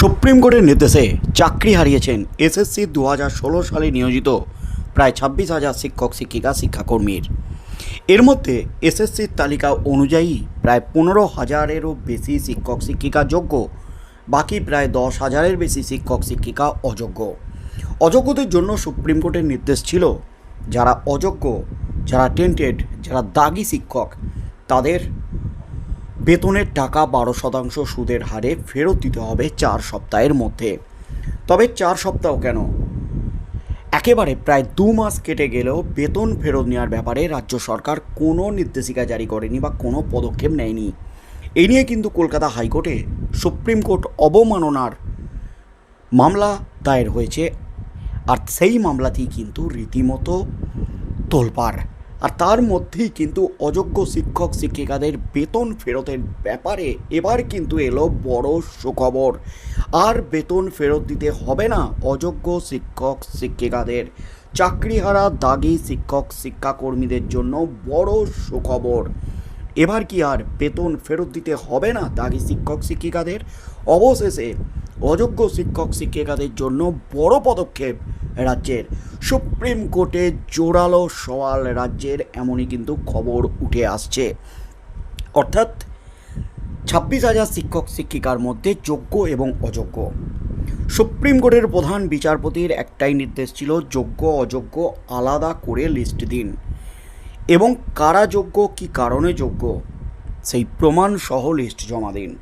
Supreme কোর্টের নির্দেশে চাকরি হারিয়েছেন এসএসসি দু হাজার ষোলো সালে নিয়োজিত প্রায় ছাব্বিশ হাজার শিক্ষক, শিক্ষিকা, শিক্ষাকর্মীর। এর মধ্যে এসএসসির তালিকা অনুযায়ী প্রায় পনেরো হাজারেরও বেশি শিক্ষক, শিক্ষিকা যোগ্য, বাকি প্রায় দশ হাজারের বেশি শিক্ষক, শিক্ষিকা অযোগ্য। অযোগ্যদের জন্য সুপ্রিম কোর্টের নির্দেশ ছিল, যারা অযোগ্য, যারা টেন্টেড যারা দাগি শিক্ষক, তাদের বেতনের টাকা বারো শতাংশ সুদের হারে ফেরত দিতে হবে চার সপ্তাহের মধ্যে। তবে চার সপ্তাহ কেন? একেবারে প্রায় দু মাস কেটে গেলেও বেতন ফেরত নেওয়ার ব্যাপারে রাজ্য সরকার কোনো নির্দেশিকা জারি করেনি বা কোনো পদক্ষেপ নেয়নি। এই নিয়ে কিন্তু কলকাতা হাইকোর্টে সুপ্রিম কোর্ট অবমাননার মামলা দায়ের হয়েছে, আর সেই মামলাতেই কিন্তু রীতিমতো তোলপাড়। আর তার মধ্যেই কিন্তু অযোগ্য শিক্ষক, শিক্ষিকাদের বেতন ফেরতের ব্যাপারে এবার কিন্তু এলো বড় সুখবর। আর বেতন ফেরত দিতে হবে না অযোগ্য শিক্ষক, শিক্ষিকাদের। চাকরিহারা দাগি শিক্ষক, শিক্ষাকর্মীদের জন্য বড় সুখবর। এবার কি আর বেতন ফেরত দিতে হবে না দাগি শিক্ষক, শিক্ষিকাদের? অবশেষে অযোগ্য শিক্ষক, শিক্ষিকাদের জন্য বড় পদক্ষেপ রাজ্যের। সুপ্রিম কোর্টে জোরালো সওয়াল রাজ্যের এমনই কিন্তু খবর উঠে আসছে। অর্থাৎ ছাব্বিশ হাজার শিক্ষক, শিক্ষিকার মধ্যে যোগ্য এবং অযোগ্য। সুপ্রিম কোর্টের প্রধান বিচারপতির একটাই নির্দেশ ছিল যোগ্য, অযোগ্য আলাদা করে লিস্ট দিন। এবং কারা যোগ্য, কী কারণে যোগ্য, সেই প্রমাণ সহ লিস্ট জমা দিন।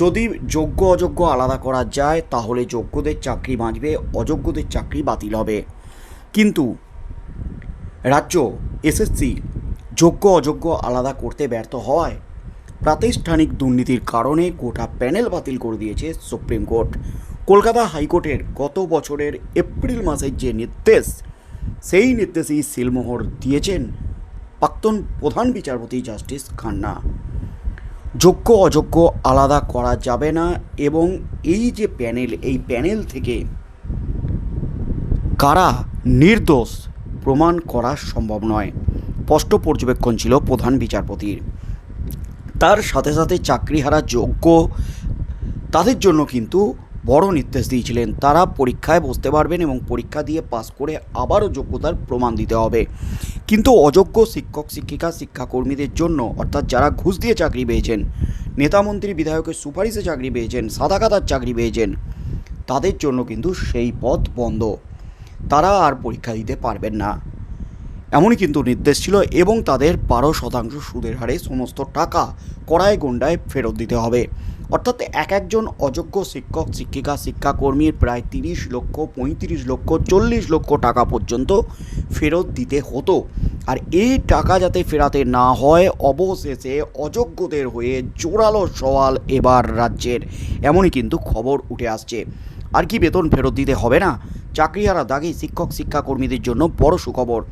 যদি যোগ্য অযোগ্য আলাদা করা যায়, তাহলে যোগ্যদের চাকরি বাঁচবে, অযোগ্যদের চাকরি বাতিল হবে। কিন্তু রাজ্য, এসএসসি যোগ্য অযোগ্য আলাদা করতে ব্যর্থ হওয়ায় প্রাতিষ্ঠানিক দুর্নীতির কারণে গোটা প্যানেল বাতিল করে দিয়েছে সুপ্রিম কোর্ট। কলকাতা হাইকোর্টের গত বছরের এপ্রিল মাসের যে নির্দেশ, সেই নির্দেশেই সিলমোহর দিয়েছেন প্রাক্তন প্রধান বিচারপতি জাস্টিস খান্না। যোগ্য অযোগ্য আলাদা করা যাবে না এবং এই যে প্যানেল, এই প্যানেল থেকে কারা নির্দোষ প্রমাণ করা সম্ভব নয়। স্পষ্ট পর্যবেক্ষণ ছিল প্রধান বিচারপতির। তার সাথে সাথে চাকরি হারা যোগ্য, তাদের জন্য কিন্তু বড় নির্দেশ দিয়েছিলেন। তারা পরীক্ষায় বসতে পারবেন এবং পরীক্ষা দিয়ে পাস করে আবারও যোগ্যতার প্রমাণ দিতে হবে। কিন্তু অযোগ্য শিক্ষক, শিক্ষিকা, শিক্ষাকর্মীদের জন্য, অর্থাৎ যারা ঘুষ দিয়ে চাকরি পেয়েছেন নেতামন্ত্রী বিধায়কের সুপারিশে চাকরি পেয়েছেন, সাদা কাতার চাকরি পেয়েছেন, তাদের জন্য কিন্তু সেই পথ বন্ধ। তারা আর পরীক্ষা দিতে পারবেন না। এমনই কিন্তু নির্দেশ ছিল এবং তাদের বারো শতাংশ সুদের হারে সমস্ত টাকা কড়ায় গন্ডায় ফেরত দিতে হবে। অর্থাৎ এক একজন অযোগ্য শিক্ষক, শিক্ষিকা, শিক্ষাকর্মীর প্রায় তিরিশ লক্ষ, পঁয়ত্রিশ লক্ষ, চল্লিশ লক্ষ টাকা পর্যন্ত ফেরত দিতে হতো। আর এই টাকা যাতে ফেরাতে না হয়, অবশেষে অযোগ্যদের হয়ে জোরালো সওয়াল এবার রাজ্যের। এমনই কিন্তু খবর উঠে আসছে। আর কি বেতন ফেরত দিতে হবে না? চাকরি চাকরিহারা দাগি শিক্ষক, শিক্ষাকর্মীদের জন্য বড় সুখবর।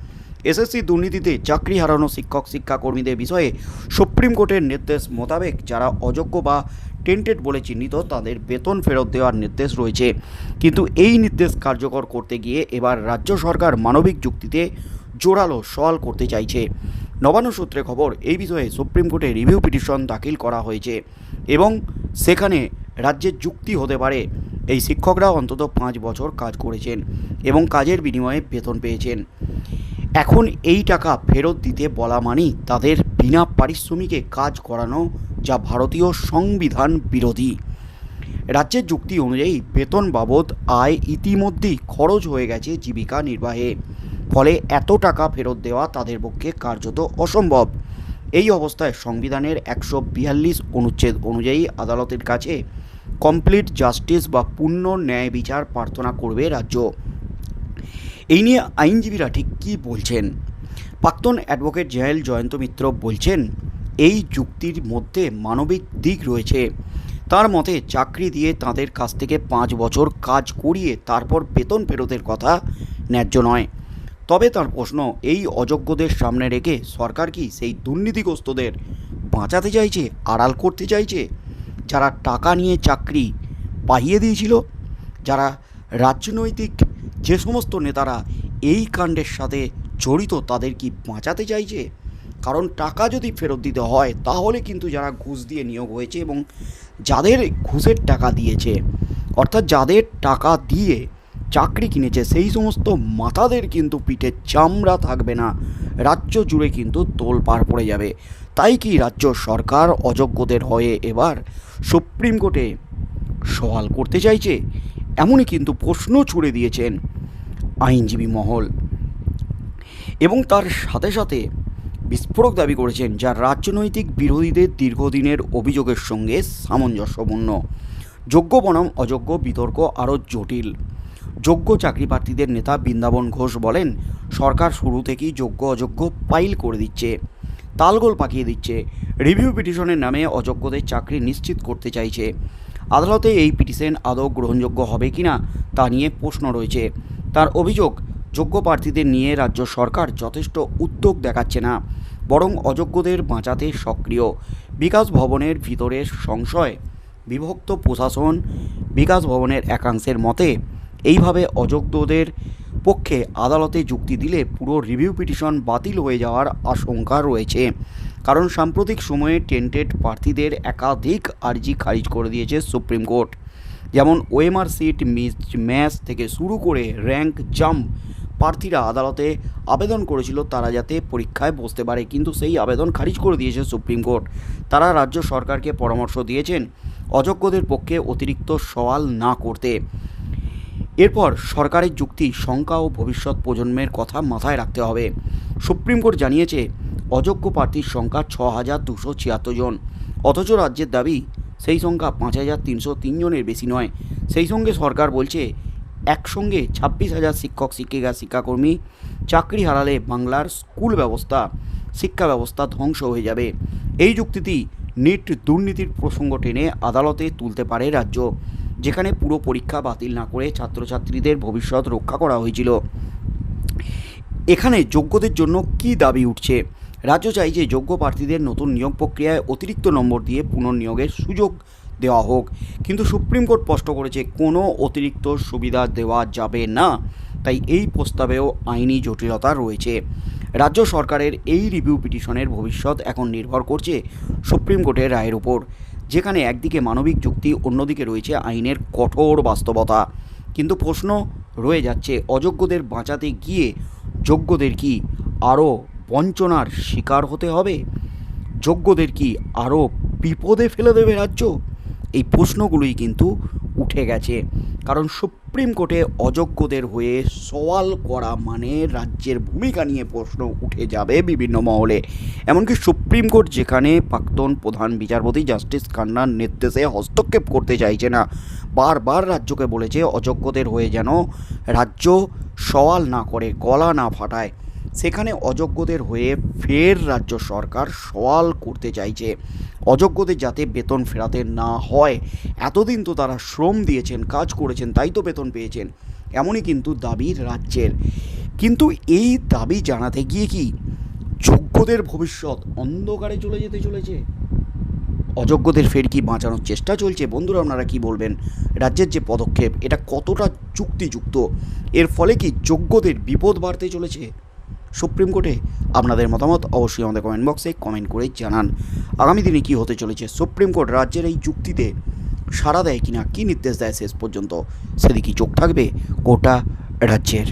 এসএসসি দুর্নীতিতে চাকরি হারানো শিক্ষক, শিক্ষাকর্মীদের বিষয়ে সুপ্রিম কোর্টের নির্দেশ মোতাবেক যারা অযোগ্য বা টেন্টেড বলে চিহ্নিত তাদের বেতন ফেরত দেওয়ার নির্দেশ রয়েছে। কিন্তু এই নির্দেশ কার্যকর করতে গিয়ে এবার রাজ্য সরকার মানবিক যুক্তিতে জোরালো সওয়াল করতে চাইছে। নবান্ন সূত্রে খবর, এই বিষয়ে সুপ্রিম কোর্টে রিভিউ পিটিশন দাখিল করা হয়েছে এবং সেখানে রাজ্যের যুক্তি হতে পারে। এই শিক্ষকরা অন্তত পাঁচ বছর কাজ করেছেন এবং কাজের বিনিময়ে বেতন পেয়েছেন। এখন এই টাকা ফেরত দিতে বলা মানেই তাদের বিনা পারিশ্রমিকে কাজ করানো যা ভারতীয় সংবিধান বিরোধী। রাজ্যের যুক্তি অনুযায়ী বেতন বাবদ আয় ইতিমধ্যেই খরচ হয়ে গেছে জীবিকা নির্বাহে। ফলে এত টাকা ফেরত দেওয়া তাদের পক্ষে কার্যত অসম্ভব। এই অবস্থায় সংবিধানের একশো বিয়াল্লিশ অনুচ্ছেদ অনুযায়ী আদালতের কাছে কমপ্লিট জাস্টিস বা পূর্ণ ন্যায় বিচার প্রার্থনা করবে রাজ্য। এই নিয়ে আইনজীবীরা ঠিক কী বলছেন? প্রাক্তন অ্যাডভোকেট জয়াল জয়ন্ত মিত্র বলছেন এই যুক্তির মধ্যে মানবিক দিক রয়েছে। তার মতে, চাকরি দিয়ে তাদের কাছ থেকে পাঁচ বছর কাজ করিয়ে তারপর বেতন ফেরতের কথা ন্যায্য নয়। তবে তার প্রশ্ন, এই অযোগ্যদের সামনে রেখে সরকার কি সেই দুর্নীতিগ্রস্তদের বাঁচাতে চাইছে, আড়াল করতে চাইছে? যারা টাকা নিয়ে চাকরি পাইয়ে দিয়েছিল, যারা রাজনৈতিক যে সমস্ত নেতারা এই কাণ্ডের সাথে জড়িত, তাদের কি বাঁচাতে চাইছে? কারণ টাকা যদি ফেরত দিতে হয়, তাহলে কিন্তু যারা ঘুষ দিয়ে নিয়োগ হয়েছে এবং যাদের ঘুষের টাকা দিয়েছে, অর্থাৎ যাদের টাকা দিয়ে চাকরি কিনেছে, সেই সমস্ত মাতাদের কিন্তু পিঠে চামড়া থাকবে না। রাজ্য জুড়ে কিন্তু তোল পার পড়ে যাবে। তাই কি রাজ্য সরকার অযোগ্যদের হয়ে এবার সুপ্রিম কোর্টে সওয়াল করতে চাইছে? এমনই কিন্তু প্রশ্ন ছুড়ে দিয়েছেন আইনজীবী মহল। এবং তার সাথে সাথে বিস্ফোরক দাবি করেছেন, যা রাজনৈতিক বিরোধীদের দীর্ঘদিনের অভিযোগের সঙ্গে সামঞ্জস্যপূর্ণ। যোগ্য বনাম, অযোগ্য, বিতর্ক আরও জটিল। যোগ্য চাকরি প্রার্থীদের নেতা বৃন্দাবন ঘোষ বলেন, সরকার শুরু থেকেই যোগ্য, অযোগ্য পাইল করে দিচ্ছে, তালগোল পাকিয়ে দিচ্ছে। রিভিউ পিটিশনের নামে অযোগ্যদের চাকরি নিশ্চিত করতে চাইছে। আদালতে এই পিটিশন আদৌ গ্রহণযোগ্য হবে কিনা তা নিয়ে প্রশ্ন রয়েছে। তার অভিযোগ যোগ্য প্রার্থীদের নিয়ে রাজ্য সরকার যথেষ্ট উদ্যোগ দেখাচ্ছে না, বরং অযোগ্যদের বাঁচাতে সক্রিয়। বিকাশ ভবনের ভিতরের সংশয়, বিভক্ত প্রশাসন, বিকাশ ভবনের একাংশের মতে, এইভাবে অযোগ্যদের পক্ষে আদালতে যুক্তি দিলে পুরো রিভিউ পিটিশন বাতিল হয়ে যাওয়ার আশঙ্কা রয়েছে। কারণ সাম্প্রতিক সময়ে টেন্টেড প্রার্থীদের একাধিক আর্জি খারিজ করে দিয়েছে সুপ্রিম কোর্ট। যেমন ওএমআর সিট মিস ম্যাচ থেকে শুরু করে র্যাঙ্ক জাম্প প্রার্থীরা আদালতে আবেদন করেছিল তারা যাতে পরীক্ষায় বসতে পারে, কিন্তু সেই আবেদন খারিজ করে দিয়েছে সুপ্রিম কোর্ট। তারা রাজ্য সরকারকে পরামর্শ দিয়েছেন অযোগ্যদের পক্ষে অতিরিক্ত সওয়াল না করতে। এরপর সরকারের যুক্তি, শঙ্কা ও ভবিষ্যৎ প্রজন্মের কথা মাথায় রাখতে হবে। সুপ্রিম কোর্ট জানিয়েছে, অযোগ্য প্রার্থীর সংখ্যা ছ হাজার দুশো ছিয়াত্তর জন। অথচ রাজ্যের দাবি, সেই সংখ্যা পাঁচ হাজার তিনশো তিন জনের বেশি নয়। সেই সঙ্গে সরকার বলছে একসঙ্গে ছাব্বিশ হাজার শিক্ষক, শিক্ষিকা, শিক্ষাকর্মী চাকরি হারালে বাংলার স্কুল ব্যবস্থা, শিক্ষা ব্যবস্থা ধ্বংস হয়ে যাবে। এই যুক্তিটি নিট দুর্নীতির প্রসঙ্গ টেনে আদালতে তুলতে পারে রাজ্য, যেখানে পুরো পরীক্ষা বাতিল না করে ছাত্রছাত্রীদের ভবিষ্যৎ রক্ষা করা হয়েছিল। এখানে যোগ্যদের জন্য কি দাবি উঠছে? রাজ্য চাই যে যোগ্য প্রার্থীদের নতুন নিয়োগ প্রক্রিয়ায় অতিরিক্ত নম্বর দিয়ে পুনর্নিয়োগের সুযোগ দেওয়া হোক। কিন্তু সুপ্রিম কোর্ট স্পষ্ট করেছে, কোনো অতিরিক্ত সুবিধা দেওয়া যাবে না। তাই এই প্রস্তাবেও আইনি জটিলতা রয়েছে। রাজ্য সরকারের এই রিভিউ পিটিশনের ভবিষ্যৎ এখন নির্ভর করছে সুপ্রিম কোর্টের রায়ের উপর। যেখানে একদিকে মানবিক যুক্তি, অন্যদিকে রয়েছে আইনের কঠোর বাস্তবতা। কিন্তু প্রশ্ন রয়ে যাচ্ছে, অযোগ্যদের বাঁচাতে গিয়ে যোগ্যদের কি আরও বঞ্চনার শিকার হতে হবে? যোগ্যদের কি আরও বিপদে ফেলে দেবে রাজ্য? এই প্রশ্নগুলোই কিন্তু উঠে গেছে। কারণ সুপ্রিম কোর্টে অযোগ্যদের হয়ে সওয়াল করা মানে রাজ্যের ভূমিকা নিয়ে প্রশ্ন উঠে যাবে বিভিন্ন মহলে। এমনকি সুপ্রিম কোর্ট যেখানে প্রাক্তন প্রধান বিচারপতি জাস্টিস খান্নার নির্দেশে হস্তক্ষেপ করতে চাইছে না, বারবার রাজ্যকে বলেছে অযোগ্যদের হয়ে যেন রাজ্য সওয়াল না করে গলা না ফাটায়। সেখানে অযোগ্যদের হয়ে ফের রাজ্য সরকার সওয়াল করতে চাইছে। অযোগ্যদের যাতে বেতন ফেরাতে না হয়। এতদিন তো তারা শ্রম দিয়েছেন, কাজ করেছেন, তাই তো বেতন পেয়েছেন। এমনই কিন্তু দাবি রাজ্যের। কিন্তু এই দাবি জানাতে গিয়ে কি যোগ্যদের ভবিষ্যৎ অন্ধকারে চলে যেতে চলেছে? অযোগ্যদের ফের কি বাঁচানোর চেষ্টা চলছে? বন্ধুরা, আপনারা কি বলবেন? রাজ্যের যে পদক্ষেপ, এটা কতটা চুক্তিযুক্ত এর ফলে কি যোগ্যদের বিপদ বাড়তে চলেছে? সুপ্রিম কোর্টে আপনাদের মতামত অবশ্যই আমাদের কমেন্ট বক্সে কমেন্ট করে জানান। আগামী দিনে কি হতে চলেছে? সুপ্রিম কোর্ট রাজ্যের এই চুক্তিতে সাড়া দেয় কিনা? কী নির্দেশ দেয় শেষ পর্যন্ত? সেদিকে চোখ থাকবে কোটা রাজ্যের।